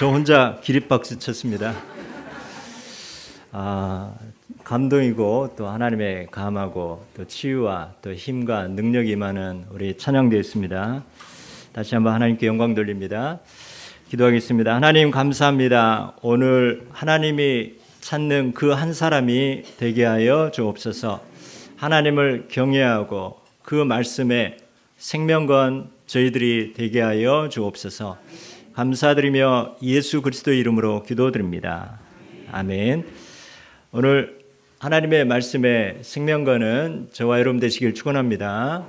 저 혼자 기립박수 쳤습니다. 아, 감동이고 또 하나님의 감하고 또 치유와 또 힘과 능력이 임하는 우리 찬양되었습니다. 다시 한번 하나님께 영광 돌립니다. 기도하겠습니다. 하나님 감사합니다. 오늘 하나님이 찾는 그 한 사람이 되게 하여 주옵소서. 하나님을 경외하고 그 말씀에 생명건 저희들이 되게 하여 주옵소서. 감사드리며 예수 그리스도 이름으로 기도드립니다. 아멘. 오늘 하나님의 말씀에 생명건은 저와 여러분 되시길 축원합니다.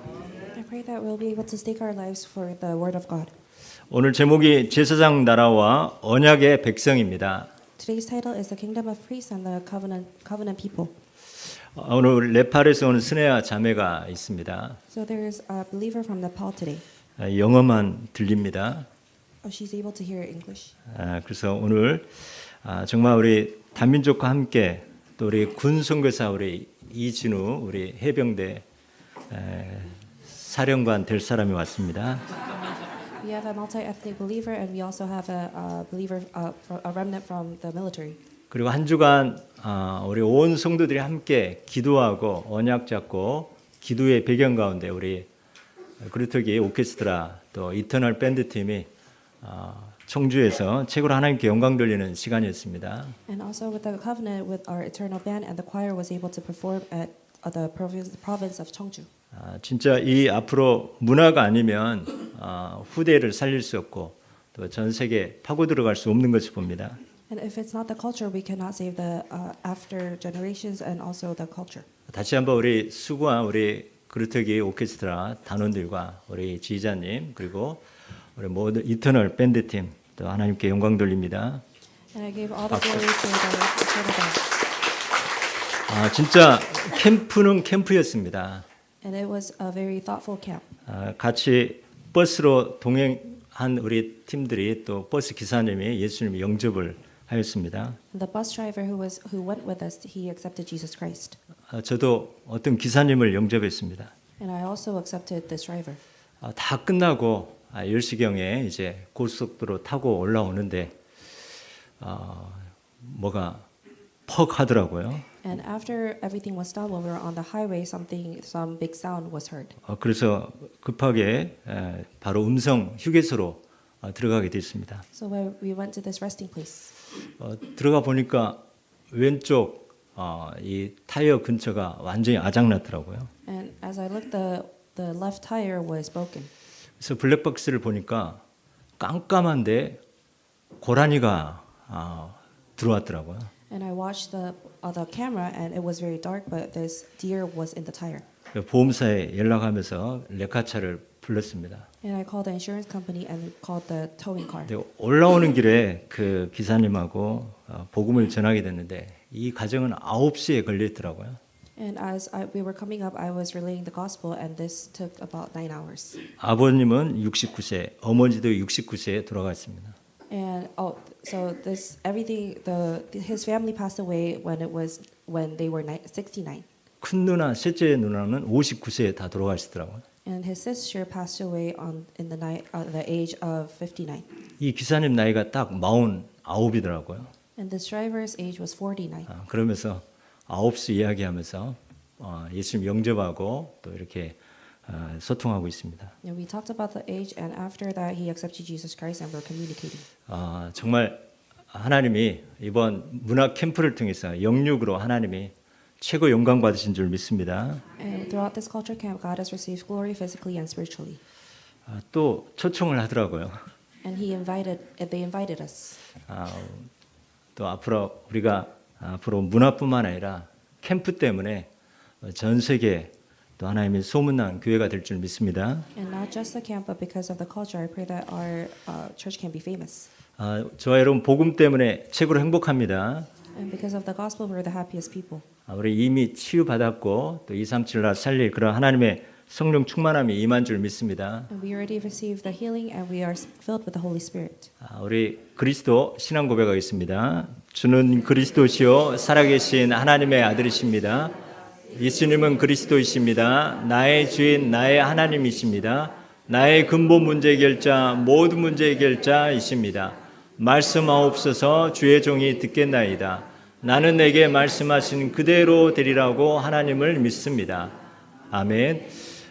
오늘 제목이 제사장 나라와 언약의 백성입니다. Today's title is The Kingdom of Priests and the Covenant, Covenant People. 어, 오늘 네팔에서 온 스네아 자매가 있습니다. So there's a believer from Nepal today. 아, 영어만 들립니다. Oh, she's able to hear English. 아, 그래서 오늘 아, 정말 우리 단민족과 함께 또 우리 군 선교사 우리 이진우 우리 해병대 에, 사령관 될 사람이 왔습니다. We have a multi-ethnic believer, and we also have a, a believer, uh, fro- a remnant from the military. 그리고 한 주간 아, 우리 온 성도들이 함께 기도하고 언약 잡고 기도의 배경 가운데 우리 그루터기 오케스트라 또 이터널 밴드 팀이 아, 청주에서 최고로 하나님께 영광 돌리는 시간이었습니다. And also with the covenant with our eternal band, and the choir was able to perform at uh, the province, province of Cheongju. 아, 진짜 이 앞으로 문화가 아니면 아, 후대를 살릴 수 없고 또 전 세계 파고 들어갈 수 없는 것을 봅니다. And if it's not the culture, we cannot save the uh, after generations and also the culture. 다시 한번 우리 수고한 우리 그루터기 오케스트라 단원들과 우리 지휘자님 그리고 우리 모든 이터널 밴드 팀 또 하나님께 영광 돌립니다. God. 아, 진짜 캠프는 캠프였습니다. And it was a very thoughtful camp. 아, 같이 버스로 동행한 우리 팀들이 또 버스 기사님이 예수님 영접을 하였습니다. The bus driver who was who went with us, he accepted Jesus Christ. 아, 저도 어떤 기사님을 영접했습니다. And I also accepted this driver. 아, 다 끝나고 아, 10시경에 이제 고속도로 타고 올라오는데 아, 뭐가 퍽 하더라고요. And after everything was done, when we were on the highway, something, some big sound was heard. 어, 그래서 급하게 에, 바로 음성 휴게소로 어, 들어가게 됐습니다. So when we went to this resting place, 어, 들어가 보니까 왼쪽 어, 이 타이어 근처가 완전히 아작났더라고요. and as I looked, the the left tire was broken. 그래서 블랙박스를 보니까 깜깜한데 고라니가 아, 들어왔더라고요. And I watched the uh, the camera, and it was very dark, but this deer was in the tire. 보험사에 연락하면서 레카차를 불렀습니다. And I called the insurance company and called the towing car. 근데 올라오는 길에 그 기사님하고 어, 복음을 전하게 됐는데 이 과정은 9시에 걸렸더라고요. And as I, we were coming up, I was relaying the gospel, and this took about nine hours. 아버님은 69세, 어머니도 69세에 돌아갔습니다. And oh, so this everything the his family passed away when it was when they were ni- 69, 큰 누나, 셋째 누나는 59세에 다 돌아가시더라고요. and his sister passed away on in the night uh, the age of 59. 이 기사님 나이가 딱 49이더라고요. And this driver's age was 49. 아, 그러면서 9시 이야기하면서 어, 예수님 영접하고 또 이렇게 어, 소통하고 있습니다. And we talked about the age, and after that, he accepted Jesus Christ, and we're communicating. 아, 정말 하나님이 이번 문화 캠프를 통해서 영육으로 하나님이 최고 영광 받으신 줄 믿습니다. And throughout this culture camp, God has received glory physically and spiritually. 아, 또 초청을 하더라고요. And He invited, they invited us. 아, 또 앞으로 우리가 앞으로 문화뿐만 아니라 캠프 때문에 전 세계 또 하나님의 소문난 교회가 될 줄 믿습니다. And not just the camp, but because of the culture, I pray that our uh, church can be famous. 아, 저와 여러분 복음 때문에 최고로 행복합니다. And because of the gospel, we're the happiest people. 아, 우리 이미 치유 받았고 또 237날 살릴 그런 하나님의 성령 충만함이 임한 줄 믿습니다. And we already received the healing, and we are filled with the Holy Spirit. 아, 우리 그리스도 신앙 고백하겠습니다. 주는 그리스도시요 살아계신 하나님의 아들이십니다. 예수님은 그리스도이십니다. 나의 주인 나의 하나님이십니다. 나의 근본 문제 해결자 모든 문제 해결자이십니다. 말씀하옵소서 주의 종이 듣겠나이다. 나는 내게 말씀하신 그대로 되리라고 하나님을 믿습니다. 아멘.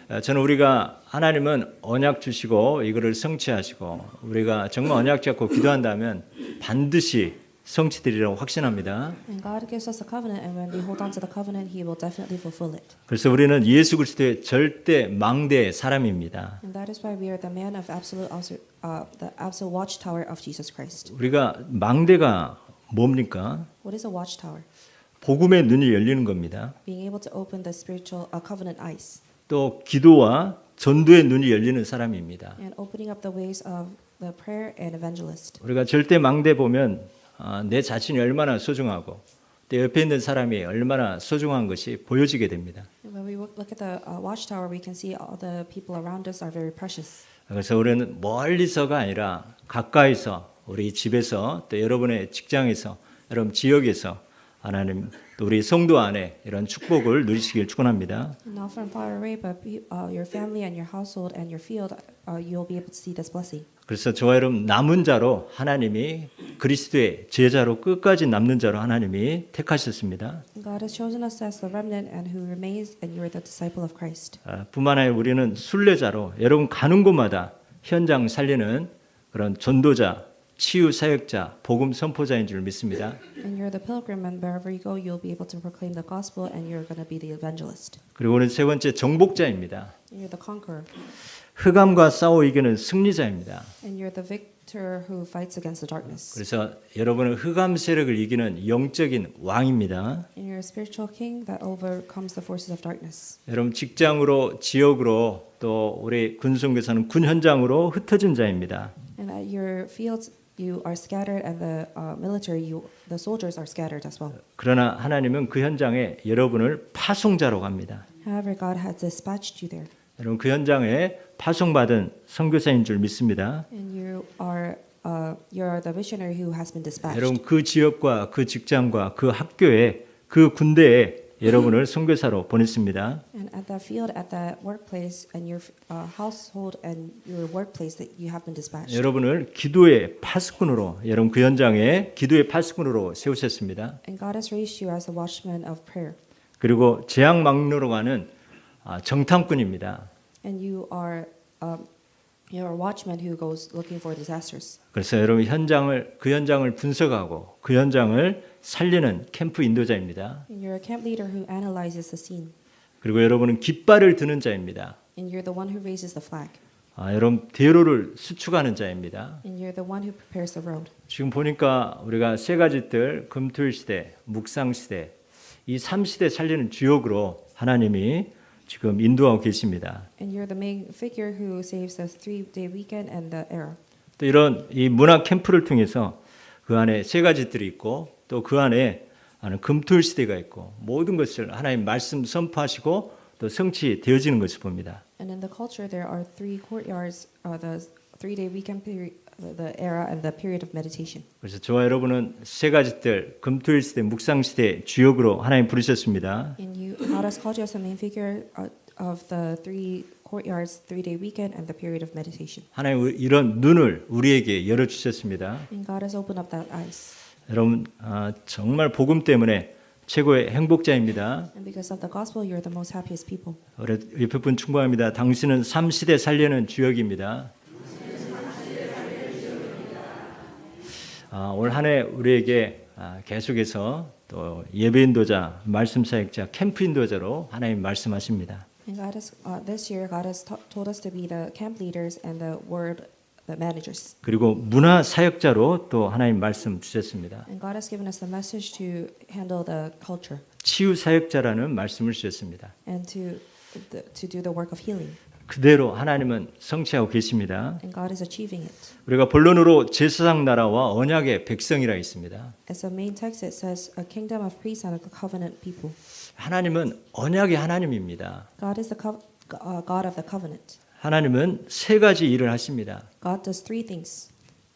어, 저는 우리가 하나님은 언약 주시고 이거를 성취하시고 우리가 정말 언약 잡고 기도한다면 반드시 성취되리라고 확신합니다. And God gives us a covenant, and when we hold on to the covenant, He will definitely fulfill it. 그래서 우리는 예수 그리스도의 절대 망대의 사람입니다. And that is why we are the man of absolute, uh, the absolute watchtower of Jesus Christ. 우리가 망대가 뭡니까? What is a watchtower? 복음의 눈이 열리는 겁니다. Being able to open the spiritual uh, covenant eyes 또 기도와 전도의 눈이 열리는 사람입니다. and opening up the ways of the prayer and evangelist. 우리가 절대 망대 보면 아, 내 자신이 얼마나 소중하고 내 옆에 있는 사람이 얼마나 소중한 것이 보여지게 됩니다. When we look at the uh, watchtower, we can see all the people around us are very precious. 그래서 우리는 멀리서가 아니라 가까이서 우리 집에서 또 여러분의 직장에서 여러분 지역에서 하나님 또 우리 성도 안에 이런 축복을 누리시길 축원합니다. Not from far away, but uh, your family and your household and your field, uh, you'll be able to see this blessing. 그래서 저와 여러분 남은 자로 하나님이 그리스도의 제자로 끝까지 남는 자로 하나님이 택하셨습니다. God has chosen us as the remnant and who remains, and you are the disciple of Christ. 아, 뿐만 아니라 우리는 순례자로 여러분 가는 곳마다 현장 살리는 그런 전도자, 치유 사역자, 복음 선포자인 줄 믿습니다. And you're the pilgrim, and wherever you go, you'll be able to proclaim the gospel, and you're going to be the evangelist. 그리고 오늘 세 번째 정복자입니다. You're the conqueror, 흑암과 싸워 이기는 승리자입니다. and you're the victor who fights against the darkness. 그래서 여러분은 흑암 세력을 이기는 영적인 왕입니다. And you're a spiritual king that overcomes the forces of darkness. 여러분 직장으로 지역으로 또 우리 군성교사는 군 현장으로 흩어진 자입니다. And at your fields, you are scattered, and the uh, military, you the soldiers are scattered as well. 그러나 하나님은 그 현장에 여러분을 파송자로 합니다. However, God has dispatched you there, 여러분 그 현장에 파송받은 선교사인 줄 믿습니다. and you are uh, you're the missionary who has been dispatched. 여러분 그 지역과 그 직장과 그 학교에 그 군대에 여러분을 선교사로 보냈습니다. And at that field, at that workplace, and your uh, household and your workplace, that you have been dispatched. 여러분을 기도의 파수꾼으로 여러분 그 현장에 기도의 파수꾼으로 세우셨습니다. And God has raised you as a watchman of prayer, 그리고 재앙 막로로 가는 아, 정탐꾼입니다. and you are um, you're a watchman who goes looking for disasters. 그래서 여러분 현장을 그 현장을 분석하고 그 현장을 살리는 캠프 인도자입니다. And you're a camp leader who analyzes the scene, 그리고 여러분은 깃발을 드는 자입니다. and you're the one who raises the flag, 아, 여러분 대로를 수축하는 자입니다. and you're the one who prepares the road. 지금 보니까 우리가 세 가지 뜰 금토일 시대, 묵상 시대 이 3시대 살리는 주역으로 하나님이 지금 인도하고 계십니다. And you're the main figure who saves the three-day weekend and the era. 또 이런 이 문화 캠프를 통해서 그 안에 세 가지 뜰이 있고 또 그 안에 금토일 시대가 있고 모든 것을 하나님 말씀 선포하시고 또 성취 되어지는 것을 봅니다. And in the culture, there are three courtyards: uh, the three-day weekend period, the era, and the period of meditation. 그래서 저와 여러분은 세 가지 뜰 금토일 시대, 묵상 시대 주역으로 하나님 부르셨습니다. And you, God has called you as the main figure uh, of the three courtyards, three-day weekend, and the period of meditation. 하나님 이런 눈을 우리에게 열어 주셨습니다. And God has opened up that eyes. 여러분 아, 정말 복음 때문에 최고의 행복자입니다. And because of the gospel, you're the most happiest people. 우리 옆에 분 충고합니다. 당신은 3시대 살려는 주역입니다. 올 한 해 우리에게 아, 계속해서 또 예배 인도자, 말씀 사역자, 캠프 인도자로 하나님 말씀하십니다. And God has uh, this year, God has told us to be the camp leaders and the word, the managers. 그리고 문화 사역자로 또 하나님 말씀 주셨습니다. And God has given us the message to handle the culture 치유 사역자라는 말씀을 주셨습니다. and to to do the work of healing. 그대로 하나님은 성취하고 계십니다. And God is achieving it. 우리가 본론으로 제사장 나라와 언약의 백성이라 있습니다. 하나님은 언약의 하나님입니다. God is the co- uh, God of the covenant. 하나님은 세 가지 일을 하십니다. God does three things.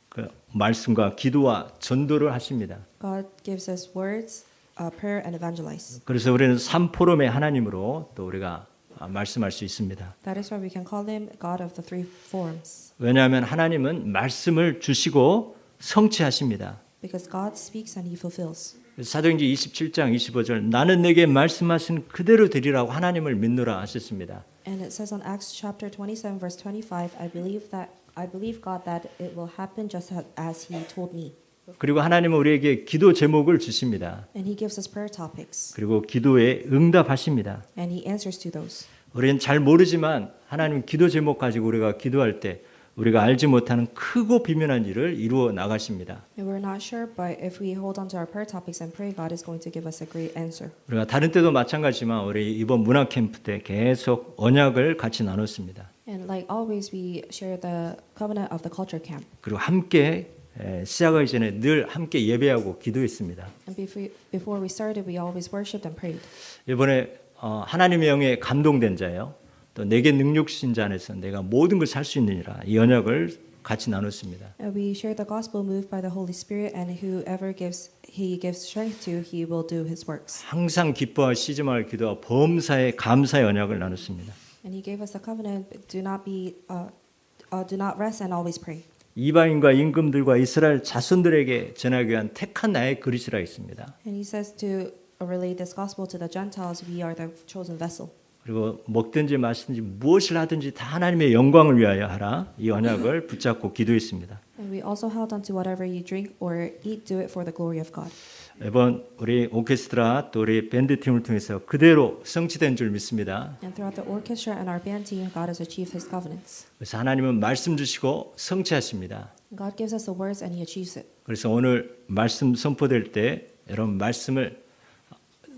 그 말씀과 기도와 전도를 하십니다. God gives us words, uh, prayer, and evangelize. 그래서 우리는 삼포럼의 하나님으로 또 우리가 아, 말씀할 수 있습니다. That is why we can call him God of the three forms. 왜냐하면 하나님은 말씀을 주시고 성취하십니다. because God speaks and He fulfills. 사도행전 27장 25절 나는 내게 말씀하신 그대로 되리라고 하나님을 믿노라 하셨습니다. And it says on Acts chapter 27 verse 25, I believe that I believe God that it will happen just as He told me. 그리고 하나님은 우리에게 기도 제목을 주십니다. And He gives us prayer topics, 그리고 기도에 응답하십니다. and He answers to those. 우리는 잘 모르지만 하나님 기도 제목 가지고 우리가 기도할 때 우리가 알지 못하는 크고 비밀한 일을 이루어 나가십니다. Sure, topics. 우리가 다른 때도 마찬가지지만 우리 이번 문화 캠프 때 계속 언약을 같이 나눴습니다. Like always. 그리고 함께 에, 시작하기 전에 늘 함께 예배하고 기도했습니다. Before, we started, we always worshipped and prayed. 이번에 어, 하나님의 영에 감동된 자요. 또 내게 능력 주신 자 안에서 내가 모든 걸 살 수 있느니라 이 언약을 같이 나눴습니다. We share the gospel moved by the Holy Spirit, and whoever gives He gives strength to, He will do His works. 항상 기뻐하시지 말 기도와 범사의 감사의 언약을 나눴습니다. And He gave us a covenant: do not be, uh, uh, do not rest, and always pray. 이방인과 임금들과 이스라엘 자손들에게 전하기 위한 택한 나의 그리스라 있습니다. And He says to relay this gospel to the Gentiles, we are the chosen vessel. 그리고 먹든지 마시든지 무엇을 하든지 다 하나님의 영광을 위하여 하라 이 언약을 붙잡고 기도했습니다. And we also held on to whatever you drink or eat, do it for the glory of God. 이번 우리 오케스트라 또 우리 밴드 팀을 통해서 그대로 성취된 줄 믿습니다. And throughout the orchestra and our band team, God has achieved His covenants. 그래서 하나님은 말씀 주시고 성취하십니다. God gives us the words, and He achieves it. 그래서 오늘 말씀 선포될 때 여러분 말씀을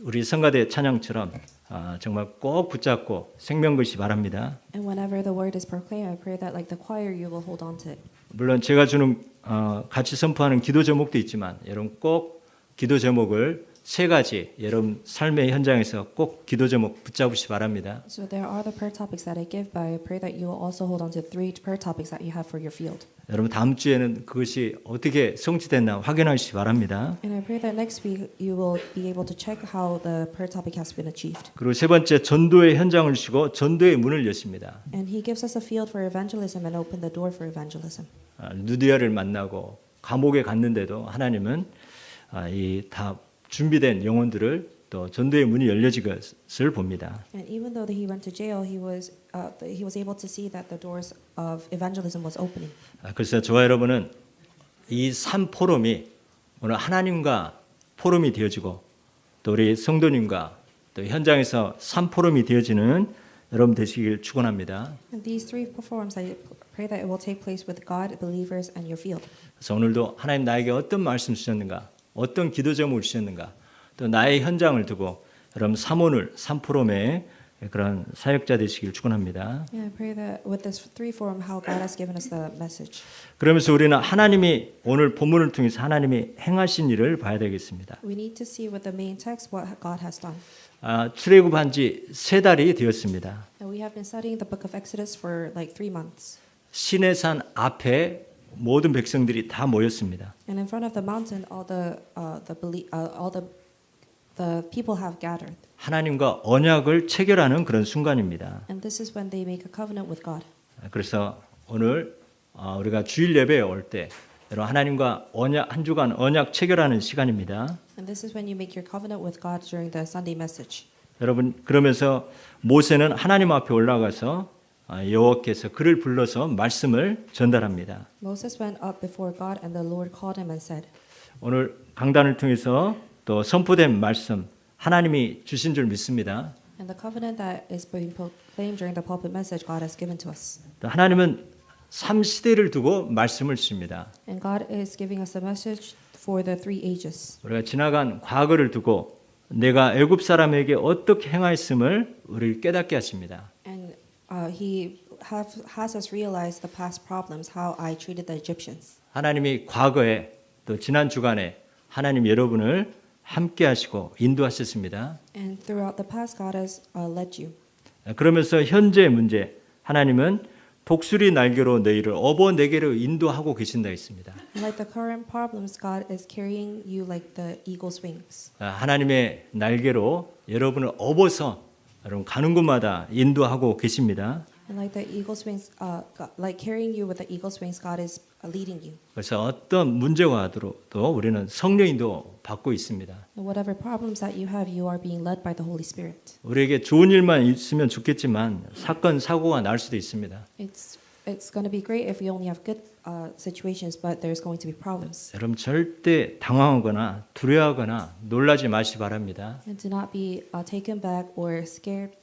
우리 성가대 찬양처럼 아, 정말 꼭 붙잡고 생명 것이 바랍니다. And whenever the word is proclaimed, I pray that, like the choir, you will hold on to it. 물론 제가 주는 어, 같이 선포하는 기도 제목도 있지만 여러분 꼭 기도 제목을 세 가지 여러분 삶의 현장에서 꼭 기도 제목 붙잡으시 바랍니다. So there are the prayer topics that I give, but I pray that you will also hold on to three prayer topics that you have for your field. 여러분 다음 주에는 그것이 어떻게 성취됐나 확인하시기 바랍니다. And I pray that next week you will be able to check how the prayer topic has been achieved. 그리고 세 번째 전도의 현장을 주시고 전도의 문을 여십니다. And He gives us a field for evangelism and open the door for evangelism. 아, 누디아를 만나고 감옥에 갔는데도 하나님은 아, 이 다 준비된 영혼들을 또 전도의 문이 열려진 것을 봅니다. And even though he went to jail, he was uh, he was able to see that the doors of evangelism was opening. 아, 그래서 저와 여러분은 이 삼 포럼이 오늘 하나님과 포럼이 되어지고 또 우리 성도님과 또 현장에서 삼 포럼이 되어지는 여러분 되시길 축원합니다. These three forums, I pray that it will take place with God, believers, and your field. 그래서 오늘도 하나님 나에게 어떤 말씀 주셨는가, 어떤 기도 제목을 주셨는가, 또 나의 현장을 두고 여러분 삼오늘 삼포럼의 그런 사역자 되시길 축원합니다. Message. 그러면서 우리는 하나님이 오늘 본문을 통해서 하나님이 행하신 일을 봐야 되겠습니다. Text. 아, 출애굽한 지 세 달이 되었습니다. Like. 시내산 앞에 모든 백성들이 다 모였습니다. And in front of the mountain, all the uh, the belie- uh, all the the people have gathered. 하나님과 언약을 체결하는 그런 순간입니다. And this is when they make a covenant with God. 그래서 오늘 어, 우리가 주일 예배에 올 때 여러분 하나님과 언약 한 주간 언약 체결하는 시간입니다. And this is when you make your covenant with God during the Sunday message. 여러분 그러면서 모세는 하나님 앞에 올라가서 아, 여호와께서 그를 불러서 말씀을 전달합니다. Moses went up before God, and the Lord called him and said, 오늘 강단을 통해서 또 선포된 말씀 하나님이 주신 줄 믿습니다. And the covenant that is being proclaimed during the pulpit message, God has given to us. 또 하나님은 삼 시대를 두고 말씀을 주십니다. And God is giving us a message for the three ages. 우리가 지나간 과거를 두고 내가 애굽 사람에게 어떻게 행하였음을 우리를 깨닫게 하십니다. And uh, He have, has us realize the past problems, how I treated the Egyptians. 하나님이 과거에 또 지난 주간에 하나님 여러분을 함께 하시고 인도하셨습니다. And throughout the past, God has uh, led you. 그러면서 현재의 문제 하나님은 독수리 날개로 너희를 업어 내게로 인도하고 계신다 했습니다. Like the current problems, God is carrying you like the eagle's wings. 아, 하나님의 날개로 여러분을 업어서 여러분 가는 곳마다 인도하고 계십니다. And like the eagle's wings, uh, God, like carrying you with the eagle's wings, God is uh, leading you. 그래서 어떤 하더라도 우리는 성령 인도 받고 있습니다. And whatever problems that you have, you are being led by the Holy Spirit. 우리에게 좋은 일만 있으면 좋겠지만 사건 사고가 날 수도 있습니다. It's it's going to be great if we only have good uh, situations, but there's going to be problems. 여러분 절대 당황하거나 두려워하거나 놀라지 마시 바랍니다. And do not be uh, taken back or scared.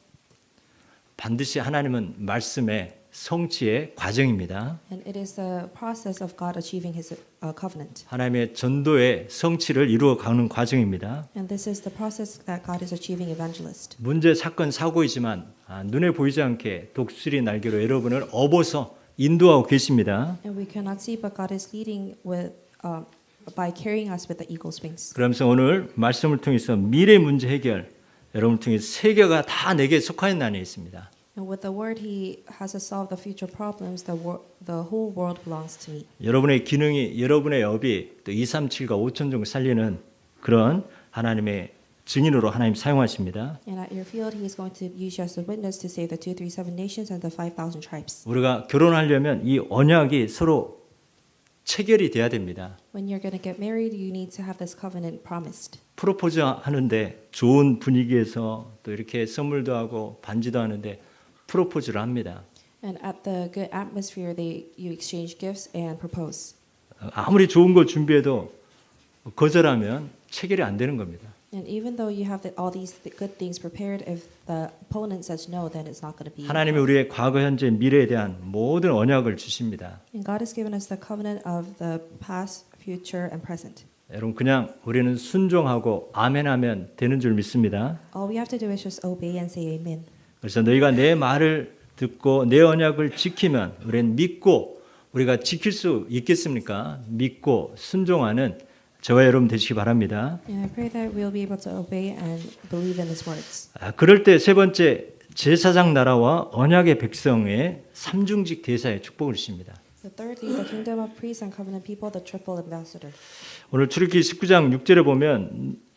반드시 하나님은 말씀의 성취의 과정입니다. And it is the process of God achieving His uh, covenant. 하나님의 전도의 성취를 이루어가는 과정입니다. And this is the process that God is achieving evangelist. 문제 사건 사고이지만 아, 눈에 보이지 않게 독수리 날개로 여러분을 업어서 인도하고 계십니다. And we cannot see, but God is leading with uh, by carrying us with the eagle's wings. 그러면서 오늘 말씀을 통해서 미래 문제 해결 여러분을 통해 세계가 다 내게 속하는 안에 있습니다. And with the word, He has us solve the future problems. The wor- the whole world belongs to me. 여러분의 기능이 여러분의 업이 또 237과 5천 종 살리는 그런 하나님의 증인으로 하나님 사용하십니다. And at your field, He is going to use you as a witness to save the two, three, seven nations and the five thousand tribes. 우리가 결혼하려면 이 언약이 서로 체결이 돼야 됩니다. When you're going to get married, you need to have this covenant promised. 프로포즈 하는데 좋은 분위기에서 또 이렇게 선물도 하고 반지도 하는데 프로포즈를 합니다. And at the good atmosphere, they you exchange gifts and propose. 아무리 좋은 거 준비해도 거절하면 체결이 안 되는 겁니다. And even though you have the, all these th- good things prepared, if the opponent says no, then it's not going to be. 하나님이 우리의 과거, 현재, 미래에 대한 모든 언약을 주십니다. And God has given us the covenant of the past, future, and present. 여러분 그냥 우리는 순종하고 아멘하면 되는 줄 믿습니다. All we have to do is just obey and say amen. 그래서 너희가 내 말을 듣고 내 언약을 지키면 우리는 믿고 우리가 지킬 수 있겠습니까? 믿고 순종하는 저와 여러분 되시기 바랍니다. 아, 그럴 때 세 번째 제사장 나라와 언약의 백성의 삼중직 대사의 축복을 주십니다. 오늘 출애굽기 19장 6절에 보면 아,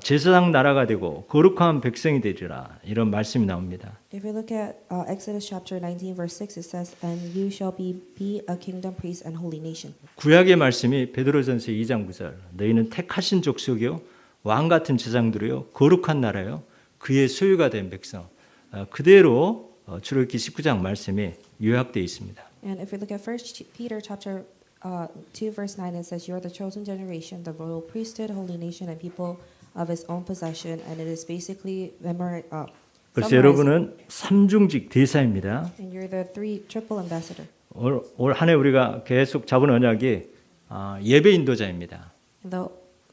제사장 나라가 되고 거룩한 백성이 되리라 이런 말씀이 나옵니다. If we look at uh, Exodus chapter 19, verse 6, it says, And you shall be, be a kingdom, priest, and holy nation. 구약의 말씀이 베드로전서 2장 9절 너희는 택하신 족속이요 왕 같은 제장들이요 거룩한 나라요 그의 소유가 된 백성 아, 그대로 어, 출애굽기 19장 말씀이 요약되어 있습니다. And if we look at First Peter chapter uh, 2, verse 9, it says, You are the chosen generation, the royal priesthood, holy nation, and people of his own possession. And it is basically memori- uh, summarizing- 여러분은 삼중직 대사입니다. And you're the three triple ambassador. 올한해 우리가 계속 잡은 언약이 아, 예배 인도자입니다. And the,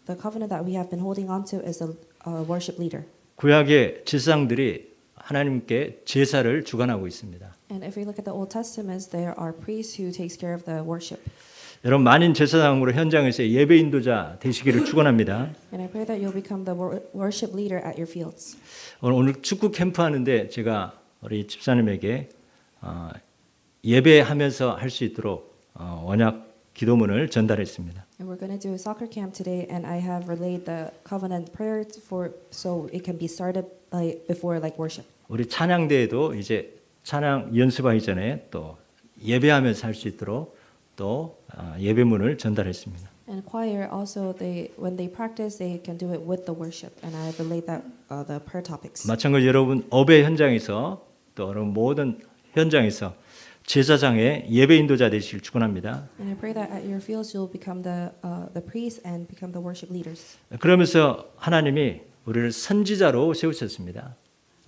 the covenant that we have been holding on to is a, a worship leader. 구약의 제사장들이 하나님께 제사를 주관하고 있습니다. And if we look at the Old Testaments, there are priests who takes care of the worship. 여러분 만인 제사장으로 현장에서 예배 인도자 되시기를 축원합니다. And I pray that you'll become the wor- worship leader at your fields. 오늘, 오늘 축구 캠프 하는데 제가 우리 집사님에게 어, 예배하면서 할 수 있도록 어, 언약 기도문을 전달했습니다. And we're going to do a soccer camp today, and I have relayed the covenant prayers for so it can be started like before like worship. 우리 찬양대에도 이제 찬양 연습하기 전에 또 예배하면서 할 수 있도록 또 어, 예배문을 전달했습니다. And choir also they when they practice they can do it with the worship, and I relayed that uh, the prayer topics. 마찬가지 여러분 업의 현장에서 또 여러분 모든 현장에서 제사장의 예배 인도자 되시길 축원합니다. And I pray that at your fields you'll become the uh, the priests and become the worship leaders. 그러면서 하나님이 우리를 선지자로 세우셨습니다.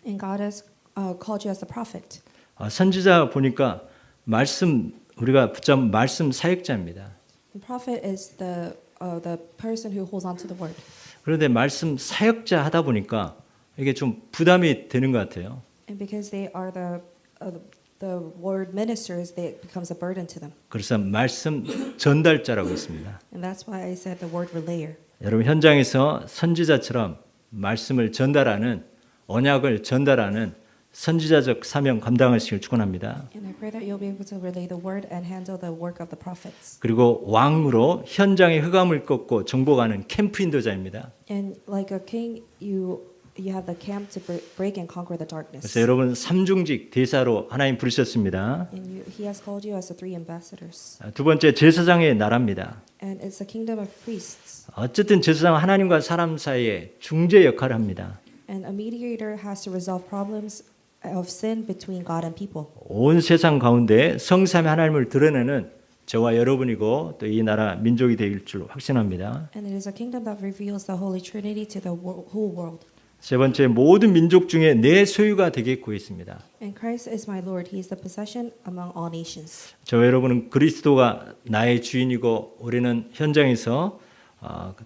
And God has uh, called you as the prophet. 아, 선지자 보니까 말씀 우리가 붙잡 말씀 사역자입니다. The prophet is the uh, the person who holds on to the word. 그런데 말씀 사역자 하다 보니까 이게 좀 부담이 되는 것 같아요. And because they are the uh, the word ministers, they, it becomes a burden to them. 그래서 말씀 전달자라고 있습니다. And that's why I said the word relayer. 여러분 현장에서 선지자처럼 말씀을 전달하는 언약을 전달하는 선지자적 사명 감당하시길 축원합니다. 그리고 왕으로 현장의 흑암을 꺾고 정복하는 캠프 인도자입니다. Like king, you you have the camp to br- break and conquer the darkness. 그래서 여러분 삼중직 대사로 하나님 부르셨습니다. You, he has called you as the three ambassadors. 아, 두 번째 제사장의 나라입니다. And it's the kingdom of priests. 어쨌든 제사장은 하나님과 사람 사이에 중재 역할을 합니다. And a mediator has to resolve problems of sin between God and people. 온 세상 가운데 성삼의 하나님을 드러내는 저와 여러분이고 또 이 나라 민족이 될 줄 확신합니다. And it is a kingdom that reveals the Holy Trinity to the whole world. 세 번째 모든 민족 중에 내 소유가 되게 구했습니다. And Christ is my Lord. He is the possession among all nations. 저와 여러분은 그리스도가 나의 주인이고 우리는 현장에서 어,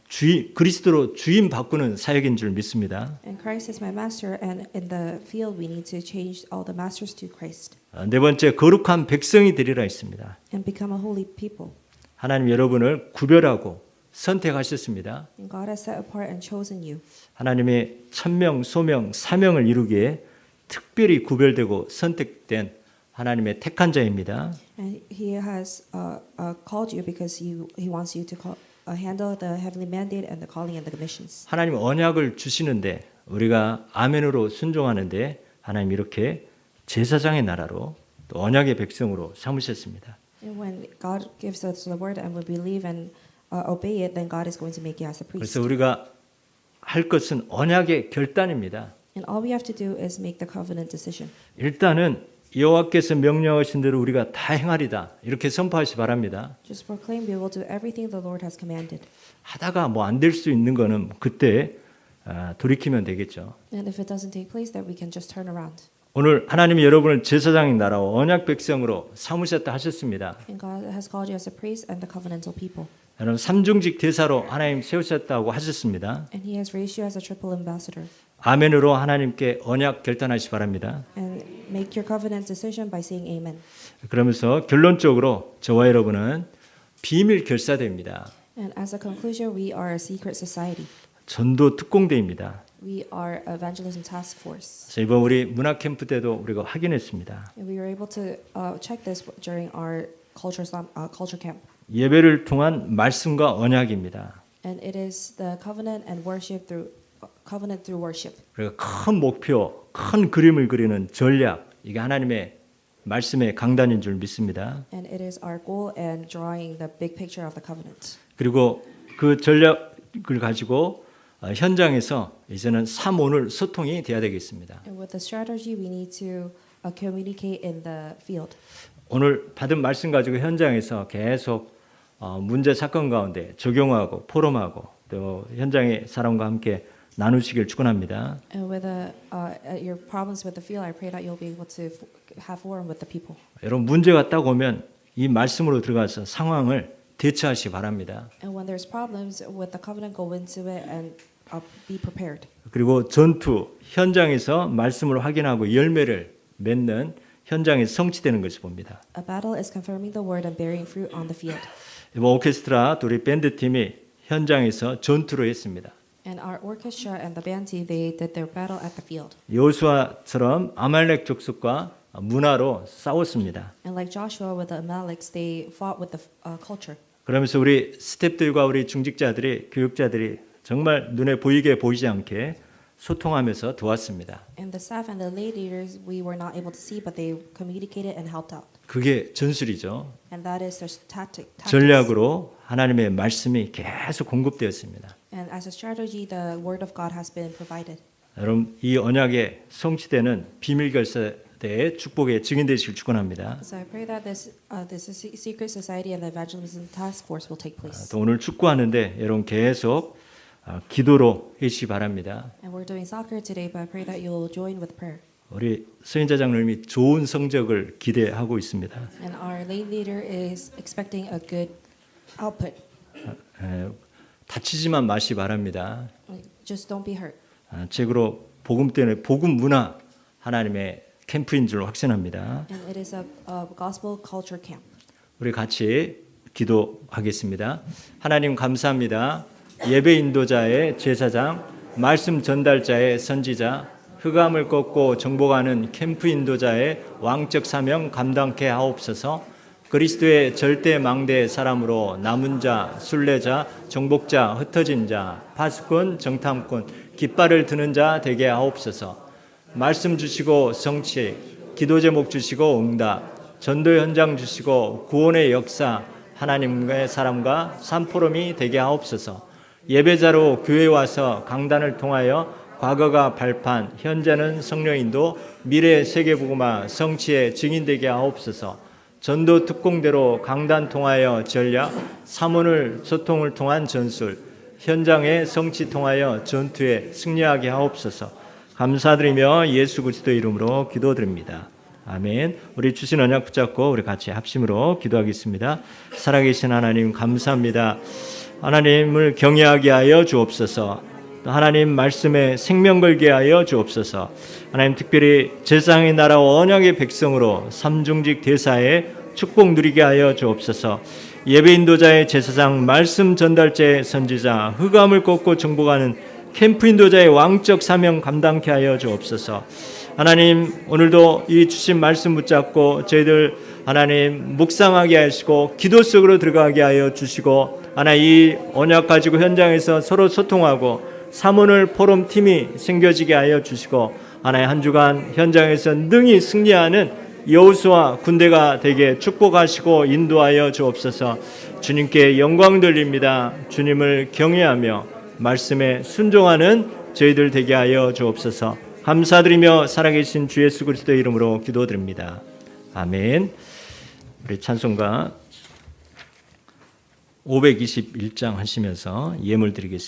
주인, 그리스도로 주인 바꾸는 사역인 줄 믿습니다. And Christ is my master. And in the field, we need to change all the masters to Christ 어, 네 번째 거룩한 백성이 되리라 했습니다. and become a holy people. 하나님 여러분을 구별하고 선택하셨습니다. And God has set apart and chosen you. 하나님의 천명, 소명, 사명을 이루기에 특별히 구별되고 선택된 하나님의 택한 자입니다. And He has uh, uh, called you because you, He wants you to call, uh, handle the heavenly mandate and the calling and the commissions. 하나님 언약을 주시는데 우리가 아멘으로 순종하는데 하나님 이렇게 제사장의 나라로 또 언약의 백성으로 삼으셨습니다. And when God gives us the word and we believe and uh, obey it, then God is going to make you as a priest. 그래서 우리가 할 것은 언약의 결단입니다. And all we have to do is make the covenant decision. 일단은 여호와께서 명령하신 대로 우리가 다 행하리다 이렇게 선포하시 바랍니다. Just proclaim we will do everything the Lord has commanded. 하다가 뭐 안 될 수 있는 거는 그때 아, 돌이키면 되겠죠. And if it doesn't take place, then we can just turn around. 오늘 하나님이 여러분을 제사장인 나라와 언약 백성으로 삼으셨다 하셨습니다. And God has called you as a priest and the covenantal people. 여러분 삼중직 대사로 하나님 세우셨다고 하셨습니다. And He has raised you as a triple ambassador. 아멘으로 하나님께 언약 결단하시 바랍니다. Make your covenant decision by saying amen. 그러면서 결론적으로 저와 여러분은 비밀 결사대입니다. And as a conclusion, we are a secret society. 전도 특공대입니다. We are evangelism task force. 그래서 이번 우리 문화 캠프 때도 우리가 확인했습니다. And we were able to uh, check this during our culture, uh, culture camp. 예배를 통한 말씀과 언약입니다. And it is the covenant and worship through covenant through worship. 그리고 큰 목표, 큰 그림을 그리는 전략 이게 하나님의 말씀의 강단인 줄 믿습니다. And it is our goal and drawing the big picture of the covenant. 그리고 그 전략을 가지고 어, 현장에서 이제는 삼오늘 소통이 돼야 되겠습니다. And with the strategy, we need to uh, communicate in the field. 오늘 받은 말씀 가지고 현장에서 계속 어, 문제 사건 가운데 적용하고 포럼하고 또 현장의 사람과 함께 나누시길 축원합니다. And with the, uh, uh, your problems with the field, I pray that you'll be able to f- have forum with the people. 여러분 문제가 딱 오면 이 말씀으로 들어가서 상황을 대처하시 바랍니다. And when there's problems with the covenant, go into it and uh, be prepared. 그리고 전투 현장에서 말씀을 확인하고 열매를 맺는 현장에 성취되는 것을 봅니다. A battle is confirming the word and bearing fruit on the field. 이번 오케스트라 또 우리 밴드 팀이 현장에서 전투를 했습니다. And our orchestra and the band team, they did their battle at the field. 여호수아처럼 아말렉 족속과 문화로 싸웠습니다. And like Joshua with the Amaleks, they fought with the uh, culture. 그러면서 우리 스탭들과 우리 중직자들이 교육자들이 정말 눈에 보이게 보이지 않게 소통하면서 도왔습니다. And the staff and the lay leaders, we were not able to see, but they communicated and helped out. 그게 전술이죠. And that is their tactic. 전략으로 하나님의 말씀이 계속 공급되었습니다. And as a strategy, the word of God has been provided. 여러분 이 언약의 성취되는 비밀 결사대의 축복의 증인 되시길 축원합니다. So I pray that this uh, this is- secret society and the evangelism task force will take place. 또 오늘 축구하는데 여러분 계속 아, 기도로 해주시 바랍니다. And we're doing soccer today, but I pray that you'll join with prayer. 우리 서인자 장로님이 좋은 성적을 기대하고 있습니다. And our lay leader is expecting a good output. 에, 다치지만 마시 바랍니다. Just don't be hurt. 아, 책으로 복음 때문에 복음 문화 하나님의 캠프인 줄 확신합니다. And it is a, a gospel culture camp. 우리 같이 기도하겠습니다. 하나님 감사합니다. 예배 인도자의 제사장, 말씀 전달자의 선지자, 흑암을 꺾고 정복하는 캠프 인도자의 왕적 사명 감당케 하옵소서. 그리스도의 절대 망대 사람으로 남은 자, 순례자, 정복자, 흩어진 자, 파수꾼, 정탐꾼, 깃발을 드는 자 되게 하옵소서. 말씀 주시고 성취, 기도 제목 주시고 응답, 전도 현장 주시고 구원의 역사, 하나님의 사람과 산포럼이 되게 하옵소서. 예배자로 교회 와서 강단을 통하여 과거가 발판, 현재는 성령인도, 미래 세계복음화 성취의 증인되게 하옵소서. 전도 특공대로 강단 통하여 전략, 사문을 소통을 통한 전술, 현장의 성취 통하여 전투에 승리하게 하옵소서. 감사드리며 예수 그리스도 이름으로 기도드립니다. 아멘. 우리 주신 언약 붙잡고 우리 같이 합심으로 기도하겠습니다. 살아계신 하나님 감사합니다. 하나님을 경외하게 하여 주옵소서. 또 하나님 말씀에 생명 걸게 하여 주옵소서. 하나님 특별히 제상의 나라 언약의 백성으로 삼중직 대사에 축복 누리게 하여 주옵소서. 예배 인도자의 제사장 말씀 전달자의 선지자 흑암을 꺾고 정복하는 캠프 인도자의 왕적 사명 감당케 하여 주옵소서. 하나님 오늘도 이 주신 말씀 붙잡고 저희들 하나님 묵상하게 하시고 기도 속으로 들어가게 하여 주시고 하나 이 언약 가지고 현장에서 서로 소통하고 사문을 포럼 팀이 생겨지게 하여 주시고 하나의 한 주간 현장에서 능히 승리하는 여호수아 군대가 되게 축복하시고 인도하여 주옵소서. 주님께 영광 돌립니다. 주님을 경외하며 말씀에 순종하는 저희들 되게 하여 주옵소서. 감사드리며 살아계신 주 예수 그리스도 이름으로 기도드립니다. 아멘. 우리 찬송가 521장 하시면서 예물 드리겠습니다.